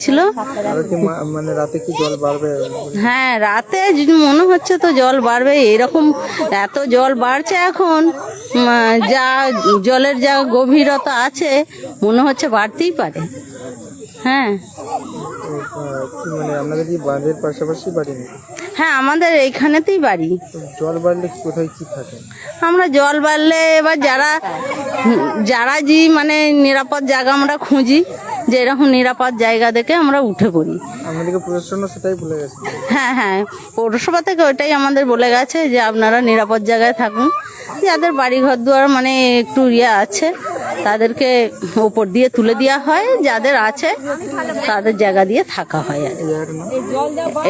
ছিল? মানে রাতে কি জল বাড়বে? হ্যাঁ রাতে যদি মনে হচ্ছে তো জল বাড়বে এরকম এত জল বাড়ছে এখন যা জলের যা গভীরতা আছে মনে হচ্ছে বাড়তেই পারে। হ্যাঁ। মানে আপনাদের কি বাঁধের পাশাপাশি বাড়ি হ্যাঁ আমাদের এইখানেতেই বাড়ি। জল বাড়লে কোথায় কি থাকে? আমরা জল বাড়লে এবার যারা যারা যে মানে নিরাপদ জায়গা আমরা খুঁজি যে এরকম নিরাপদ জায়গা দেখে আমরা উঠে পড়ি। আমাদেরকে প্রশাসনও সেটাই ভুলে গেছে। হ্যাঁ হ্যাঁ পৌরসভা থেকে ওইটাই আমাদের বলে গেছে যে আপনারা নিরাপদ জায়গায় থাকুন। যাদের বাড়ি ঘর দুয়ার মানে একটু ইয়ে আছে তাদেরকে ওপর দিয়ে তুলে দেওয়া হয়। যাদের আছে তাদের জায়গা দিয়ে থাকা হয় আর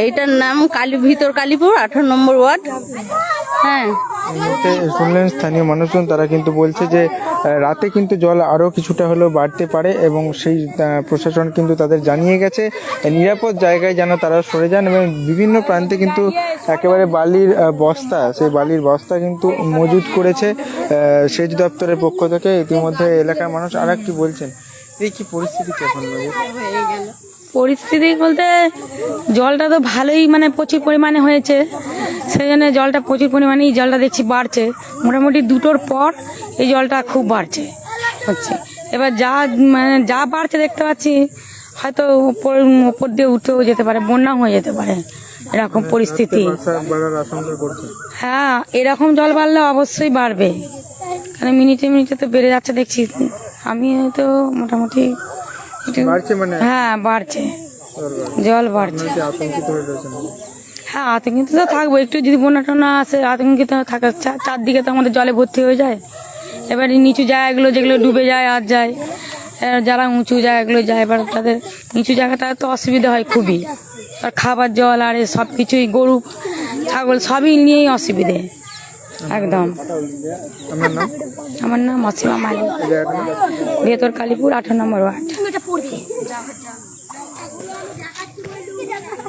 এইটার নাম কালী ভিতর কালীপুর আঠারো নম্বর ওয়ার্ড। হ্যাঁ। শুনলেন স্থানীয় মানুষজন তারা কিন্তু বলছে যে রাতে কিন্তু জল আরও কিছুটা হলেও বাড়তে পারে এবং সেই প্রশাসন কিন্তু তাদের জানিয়ে গেছে নিরাপদ জায়গায় যেন তারা সরে যান এবং বিভিন্ন প্রান্তে কিন্তু একেবারে বালির বস্তা সেই বালির বস্তা কিন্তু মজুত করেছে সেচ দপ্তরের পক্ষ থেকে। ইতিমধ্যে এলাকার মানুষ আর একটি বলছেন। এই কি পরিস্থিতি কেমন পরিস্থিতি বলতে জলটা তো ভালোই মানে প্রচুর পরিমাণে হয়েছে। সেই জন্য জলটা প্রচুর পরিমাণেই জলটা দেখছি বাড়ছে। মোটামুটি দুটোর পর এই জলটা খুব বাড়ছে। হচ্ছে। এবার যা মানে যা বাড়ছে দেখতে পাচ্ছি হয়তো উপর উপর দিয়ে উঠেও যেতে পারে বন্যা হয়ে যেতে পারে। এরকম পরিস্থিতি। হ্যাঁ এরকম জল বাড়লে অবশ্যই বাড়বে। কারণ মিনিটে মিনিটে তো বেড়ে যাচ্ছে দেখছি। আমি হয়তো মোটামুটি মানে? হ্যাঁ বাড়ছে। জল বাড়ছে। হয়ে আতঙ্কিত তো থাকব। একটু যদি বন্যা টন্যা আসে আতঙ্কিত থাকা চারদিকে তো আমাদের জলে ভর্তি হয়ে যায়। এবারে নিচু জায়গাগুলো যেগুলো ডুবে যায় আর যায় এবার যারা উঁচু জায়গাগুলো যায় এবার তাদের নিচু জায়গাটা তো অসুবিধা হয় খুবই। আর খাবার জল আর সব কিছুই গরু ছাগল সবই নিয়েই অসুবিধে। একদম। আমার নাম অসীমা মালিক। নাম ভেতর কালীপুর আঠারো নম্বর ওয়ার্ড।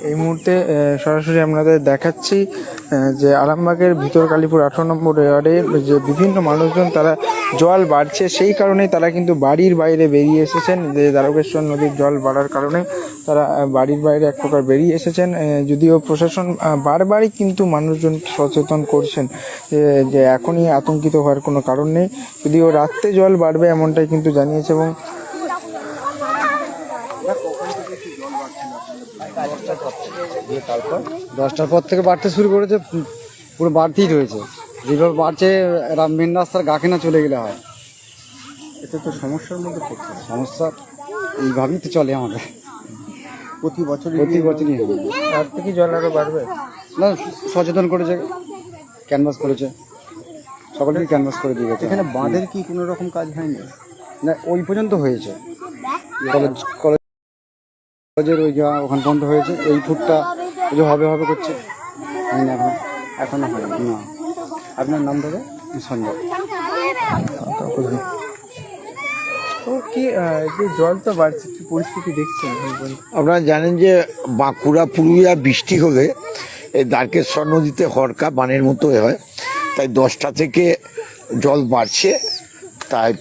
এই মুহূর্তে সরাসরি আপনাদের দেখাচ্ছি যে আরামবাগের ভিতর কালীপুর আঠারো নম্বর ওয়ার্ডে যে বিভিন্ন মানুষজন তারা জল বাড়ছে, সেই কারণেই তারা কিন্তু বাড়ির বাইরে বেরিয়ে এসেছেন। যে দ্বারকেশ্বর নদীর জল বাড়ার কারণে তারা বাড়ির বাইরে এক প্রকার বেরিয়ে এসেছেন। যদিও প্রশাসন বারবারই কিন্তু মানুষজন সচেতন করছেন যে- এখনই আতঙ্কিত হওয়ার কোনো কারণ নেই। যদিও রাত্রে জল বাড়বে এমনটাই কিন্তু জানিয়েছে এবং দশটার পর থেকে বাড়তে শুরু করেছে পুরো বাড়তেই রয়েছে। যেভাবে বাড়ছে এরা মেন রাস্তার গা কেনা চলে গেলে হয়। এতে তো সমস্যার মধ্যে পড়ছে সমস্যা এইভাবেই তো চলে আমাদের। প্রতি বছর প্রতি বছরই হয়। রাত থেকে জল আরও বাড়বে। না সচেতন করেছে ক্যানভাস করেছে। সকলকে ক্যানভাস করে দিয়ে গেছে। এখানে বাঁধের কি কোনো রকম কাজ হয়নি? না ওই পর্যন্ত হয়েছে। কলেজ কলেজের ওই যা ওখান পর্যন্ত হয়েছে এই ফুটটা যে হবে হবে করছে। হয় না এখন এখনও হয়নি না আপনার নাম দাদা সঞ্জয়। তো কি যে জল তো বাড়ছে কি পরিস্থিতি দেখছেন? আপনারা জানেন যে বাঁকুড়া পুরুলিয়া বৃষ্টি হলে এই দ্বারকেশ্বর নদীতে হরকা বানের মতো হয়। তাই দশটা থেকে জল বাড়ছে। তাই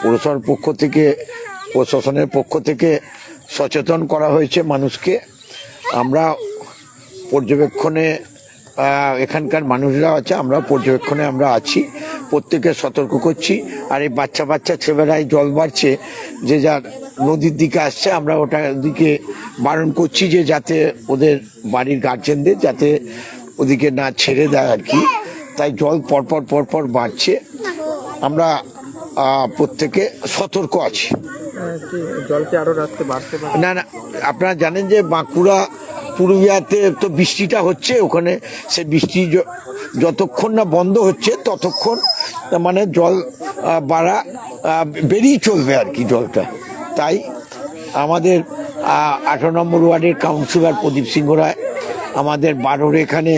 পৌরসভার পক্ষ থেকে প্রশাসনের পক্ষ থেকে সচেতন করা হয়েছে মানুষকে। আমরা পর্যবেক্ষণে এখানকার মানুষরা আছে আমরা পর্যবেক্ষণে আমরা আছি প্রত্যেকে সতর্ক করছি আর এই বাচ্চা বাচ্চা ছেলেরাই জল বাড়ছে যে যার নদীর দিকে আসছে আমরা ওটার দিকে বারণ করছি যে যাতে ওদের বাড়ির গার্জেনদের যাতে ওদিকে না ছেড়ে দেয় আর কি। তাই জল পরপর পরপর বাড়ছে। আমরা প্রত্যেকে সতর্ক আছি। না না আপনারা জানেন যে বাঁকুড়া পুরুলিয়াতে তো বৃষ্টিটা হচ্ছে, ওখানে সে বৃষ্টি যতক্ষণ না বন্ধ হচ্ছে, ততক্ষণ মানে জল বাড়া বেরিয়ে চলবে আর কি জলটা। তাই আমাদের আঠারো নম্বর ওয়ার্ডের কাউন্সিলর প্রদীপ সিংহ রায়, আমাদের বারোর এখানে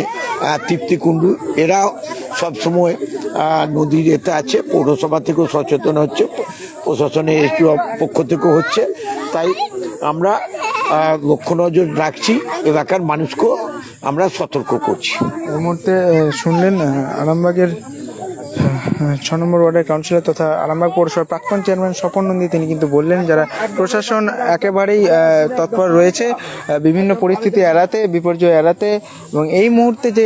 তৃপ্তি কুণ্ডু, এরাও সবসময় নদীর এতে আছে, পৌরসভা থেকেও সচেতন হচ্ছে, প্রশাসনের পক্ষ থেকেও হচ্ছে। তাই আমরা লক্ষ্য নজর রাখছি এলাকার মানুষকেও আমরা সতর্ক করছি। এর মধ্যে শুনলেন আরামবাগের ছ নম্বর ওয়ার্ডের কাউন্সিলর তথা আরামবাগ পৌরসভার প্রাক্তন চেয়ারম্যান স্বপন নন্দী, তিনি কিন্তু বললেন, যারা প্রশাসন একেবারেই তৎপর রয়েছে বিভিন্ন পরিস্থিতি এড়াতে, বিপর্যয় এড়াতে, এবং এই মুহূর্তে যে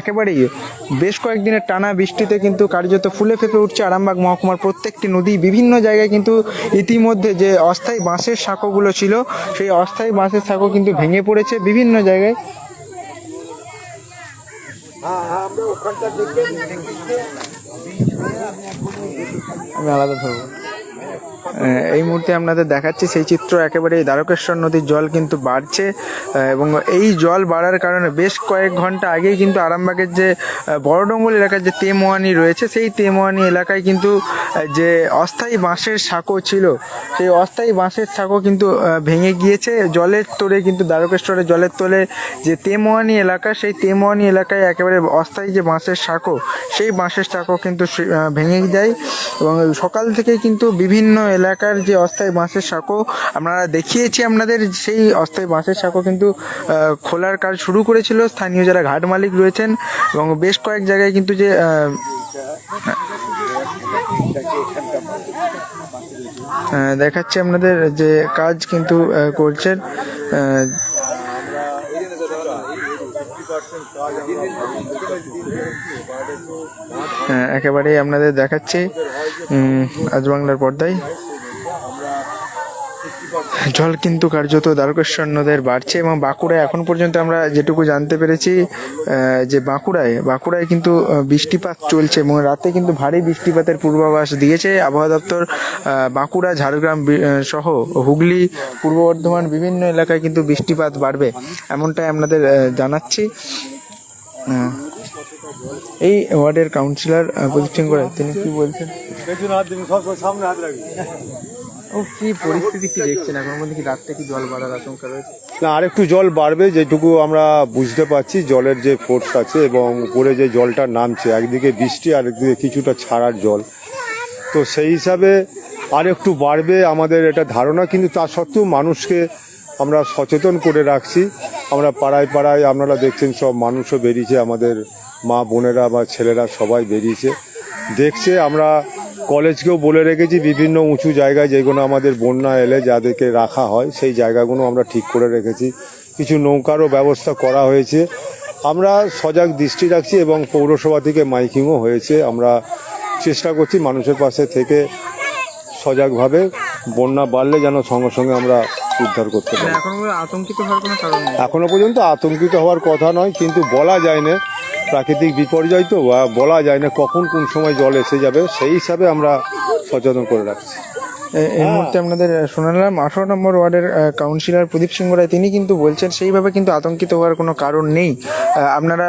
একেবারেই বেশ কয়েকদিনের টানা বৃষ্টিতে কিন্তু কার্যত ফুলে ফেপে উঠছে আরামবাগ মহকুমার প্রত্যেকটি নদী। বিভিন্ন জায়গায় কিন্তু ইতিমধ্যে যে অস্থায়ী বাঁশের সাঁকোগুলো ছিল, সেই অস্থায়ী বাঁশের সাঁকো কিন্তু ভেঙে পড়েছে বিভিন্ন জায়গায়। আমি আলাদা ধরবো। এই মুহূর্তে আপনাদের দেখাচ্ছি, সেই চিত্র একেবারে দ্বারকেশ্বর নদীর জল কিন্তু বাড়ছে এবং এই জল বাড়ার কারণে বেশ কয়েক ঘণ্টা আগেই কিন্তু আরামবাগের যে বড়ডঙ্গল এলাকার যে তেমোয়ানি রয়েছে, সেই তেমোয়ানি এলাকায় কিন্তু যে অস্থায়ী বাঁশের সাঁকো ছিল, সেই অস্থায়ী বাঁশের সাঁকো কিন্তু ভেঙে গিয়েছে। জলের তোরে কিন্তু দ্বারকেশ্বরের জলের তোলে যে তেমোয়ানি এলাকা, সেই তেমোয়ানি এলাকায় একেবারে অস্থায়ী যে বাঁশের সাঁকো, সেই বাঁশের সাঁকো কিন্তু ভেঙে যায়, এবং সকাল থেকে কিন্তু বিভিন্ন এলাকার যে অস্থায়ী বাঁশের সাঁকো আমরা দেখিয়েছি আপনাদের সেই অস্থায়ী বাঁশের সাঁকো কিন্তু খোলার কাজ শুরু করেছিল। স্থানীয় যারা ঘাট মালিক রয়েছেন এবং বেশ কয়েক জায়গায় কিন্তু যে দেখাচ্ছে আপনাদের যে কাজ কিন্তু করছেন। একেবারেই আপনাদের দেখাচ্ছি। আজ বাংলার পর্দায়। জল কিন্তু কার্যত দ্বারকেশ্বর নদের বাড়ছে এবং বাঁকুড়ায় এখন পর্যন্ত আমরা যেটুকু জানতে পেরেছি যে বাঁকুড়ায় বাঁকুড়ায় কিন্তু বৃষ্টিপাত চলছে এবং রাতে কিন্তু ভারী বৃষ্টিপাতের পূর্বাভাস দিয়েছে আবহাওয়া দপ্তর। বাঁকুড়া, ঝাড়গ্রাম সহ হুগলি, পূর্ব বর্ধমান বিভিন্ন এলাকায় কিন্তু বৃষ্টিপাত বাড়বে এমনটাই আপনাদের জানাচ্ছি। এই ওয়ার্ডের কাউন্সিলর করে তিনি কি বলছেন? না, আরেকটু জল বাড়বে আমরা বুঝতে পারছি, জলের যে ফোর্স আছে এবং উপরে যে জলটা নামছে, একদিকে বৃষ্টি আর একদিকে কিছুটা ছাড়ার জল। তো সেই হিসাবে আর একটু বাড়বে আমাদের এটা ধারণা, কিন্তু তা সত্ত্বেও মানুষকে আমরা সচেতন করে রাখছি। আমরা পাড়ায় পাড়ায় আপনারা দেখছেন, সব মানুষও বেরিয়েছে, আমাদের মা বোনেরা বা ছেলেরা সবাই বেরিয়েছে। দেখছে, আমরা কলেজকেও বলে রেখেছি বিভিন্ন উঁচু জায়গায় যেগুলো আমাদের বন্যা এলে যাদেরকে রাখা হয় সেই জায়গাগুলো আমরা ঠিক করে রেখেছি। কিছু নৌকারও ব্যবস্থা করা হয়েছে। আমরা সজাগ দৃষ্টি রাখছি এবং পৌরসভা থেকে মাইকিংও হয়েছে। আমরা চেষ্টা করছি মানুষের পাশে থেকে সজাগভাবে বন্যা বাড়লে যেন সঙ্গে সঙ্গে আমরা উদ্ধার করতে মানে পারি নেই? এখনও পর্যন্ত আতঙ্কিত হওয়ার কথা নয় কিন্তু বলা যায় না প্রাকৃতিক বিপর্যয় তো বলা যায় না কখন কোন সময় জল এসে যাবে সেই হিসাবে আমরা সচেতন করে রাখছি। এই মুহূর্তে আপনাদের শোনালাম আঠারো নম্বর ওয়ার্ডের কাউন্সিলর প্রদীপ সিংহ রায় তিনি কিন্তু বলছেন সেইভাবে কিন্তু আতঙ্কিত হওয়ার কোনো কারণ নেই। আপনারা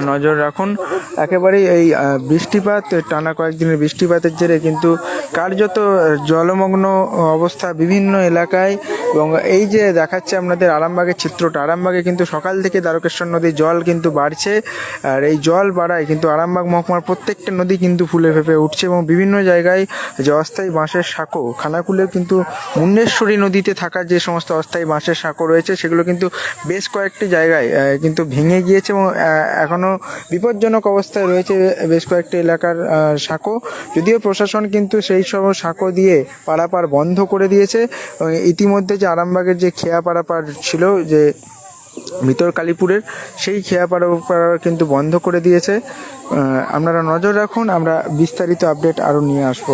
নজর রাখুন। একেবারেই এই বৃষ্টিপাত টানা কয়েকদিনের বৃষ্টিপাতের জেরে কিন্তু কার্যত জলমগ্ন অবস্থা বিভিন্ন এলাকায় এবং এই যে দেখাচ্ছে আপনাদের আরামবাগের চিত্রটা আরামবাগে কিন্তু সকাল থেকে দ্বারকেশ্বর নদীর জল কিন্তু বাড়ছে। আর এই জল বাড়ায় কিন্তু আরামবাগ মহকুমার প্রত্যেকটা নদী কিন্তু ফুলে ফেপে উঠছে এবং বিভিন্ন জায়গায় যে অস্থায়ী বাঁশের সাঁকো খানাকুলেও কিন্তু মুন্ডেশ্বরী নদীতে থাকা যে সমস্ত অস্থায়ী বাঁশের সাঁকো রয়েছে সেগুলো কিন্তু বেশ কয়েকটি জায়গায় কিন্তু ভেঙে গিয়েছে এবং আহ, এখনও বিপজ্জনক অবস্থায় রয়েছে বেশ কয়েকটি এলাকার সাঁকো। যদিও প্রশাসন কিন্তু সেই সব সাঁকো দিয়ে পারাপার বন্ধ করে দিয়েছে। ইতিমধ্যে যে আরামবাগের যে খেয়া পারাপার ছিল, যে ভিতর কালীপুরের, সেই খেয়া পারাপার কিন্তু বন্ধ করে দিয়েছে। আপনারা নজর রাখুন, আমরা বিস্তারিত আপডেট আরও নিয়ে আসব।